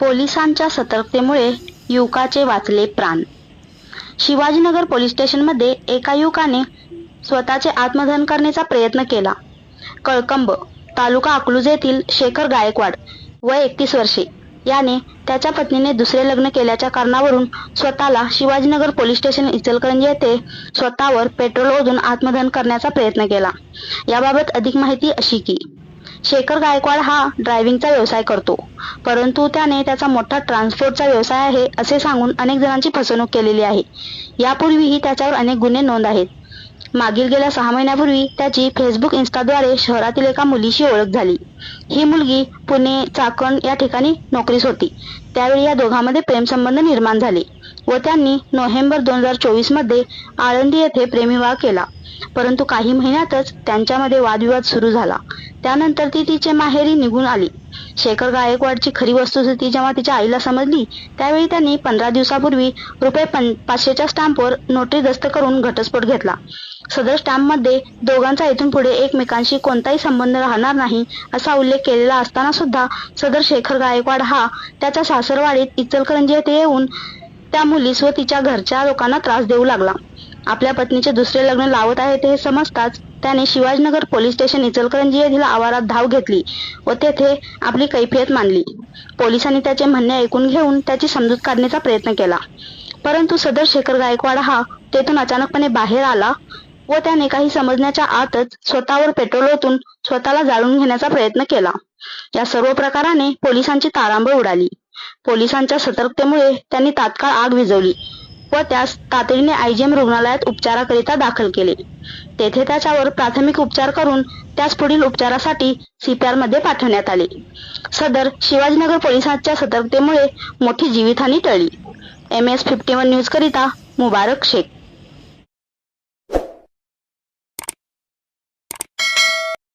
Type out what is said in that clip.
पोलिसांच्या सतर्कतेमुळे युवकाचे वाचले प्राण. शिवाजीनगर पोलीस स्टेशनमध्ये एका युवकाने स्वतःचे आत्मदहन करण्याचा प्रयत्न केला. कळकंब तालुका अकलूज येथील शेखर गायकवाड वय एकतीस वर्षे. याने त्याच्या पत्नीने दुसरे लग्न केल्याच्या कारणावरून स्वतःला शिवाजीनगर पोलीस स्टेशन इचलकरंजी येथे स्वतःवर पेट्रोल ओढून आत्मदहन करण्याचा प्रयत्न केला. याबाबत अधिक माहिती अशी की शेखर गायकवाड हा ड्रायव्हिंगचा व्यवसाय करतो. परंतु त्याने त्याचा मोठा ट्रान्सपोर्टचा व्यवसाय आहे असे सांगून अनेक जणांची फसवणूक केलेली आहे. यापूर्वीही त्याच्यावर अनेक गुन्हे नोंद आहेत. मागील गेल्या सहा महिन्यापूर्वी त्याची फेसबुक इन्स्टाद्वारे शहरातील एका मुलीशी ओळख झाली. ही मुलगी पुणे चाकण या ठिकाणी नोकरीस होती. त्यावेळी या दोघांमध्ये प्रेमसंबंध निर्माण झाले व त्यांनी नोव्हेंबर दोन हजार चोवीसमध्ये आळंदी येथे प्रेमविवाह केला. परंतु काही महिन्यातच त्यांच्यामध्ये वादविवाद सुरू झाला. त्यानंतर ती तिचे माहेरी निघून आली. शेखर गायकवाडची खरी वस्तुस्थिती जेव्हा तिच्या आईला समजली त्यावेळी त्यांनी पंधरा दिवसापूर्वी रुपये पाचशेच्या स्टॅम्पवर नोटरी दस्त करून घटस्फोट घेतला. सदर स्टॅम्पमध्ये दोघांचा इथून पुढे एकमेकांशी कोणताही संबंध राहणार नाही असा उल्लेख केलेला असताना सुद्धा सदर शेखर गायकवाड हा त्याच्या सासरवाडीत इचलकरंजी येथे येऊन त्या मुलीस व तिच्या घरच्या लोकांना त्रास देऊ लागला. आपल्या पत्नीचे दुसरे लग्न लावत आहे ते हे समजताच त्याने शिवाजीनगर पोलीस स्टेशन इचलकरंजी येथील आवारात धाव घेतली व तेथे आपली कैफियत मांडली. पोलिसांनी त्याचे म्हणणे ऐकून घेऊन त्याची समजूत काढण्याचा प्रयत्न केला. परंतु सदर शेखर गायकवाड हा तेथून अचानकपणे बाहेर आला व त्याने काही समजण्याच्या आतच स्वतःवर पेट्रोल ओतून स्वतःला जाळून घेण्याचा प्रयत्न केला. या सर्व प्रकाराने पोलिसांची तारांबळ उडाली. पोलिसांच्या सतर्कतेमुळे त्यांनी तात्काळ आग विझवली. व त्यास तातडीने आयजीएम रुग्णालयात उपचाराकरिता दाखल केले. तेथे त्याच्यावर प्राथमिक उपचार करून त्यास पुढील उपचारासाठी सीपीआरमध्ये पाठवण्यात आले. सदर शिवाजीनगर पोलिसांच्या सतर्कतेमुळे मोठी जीवितहानी टळली. M S fifty one news करिता मुबारक शेख.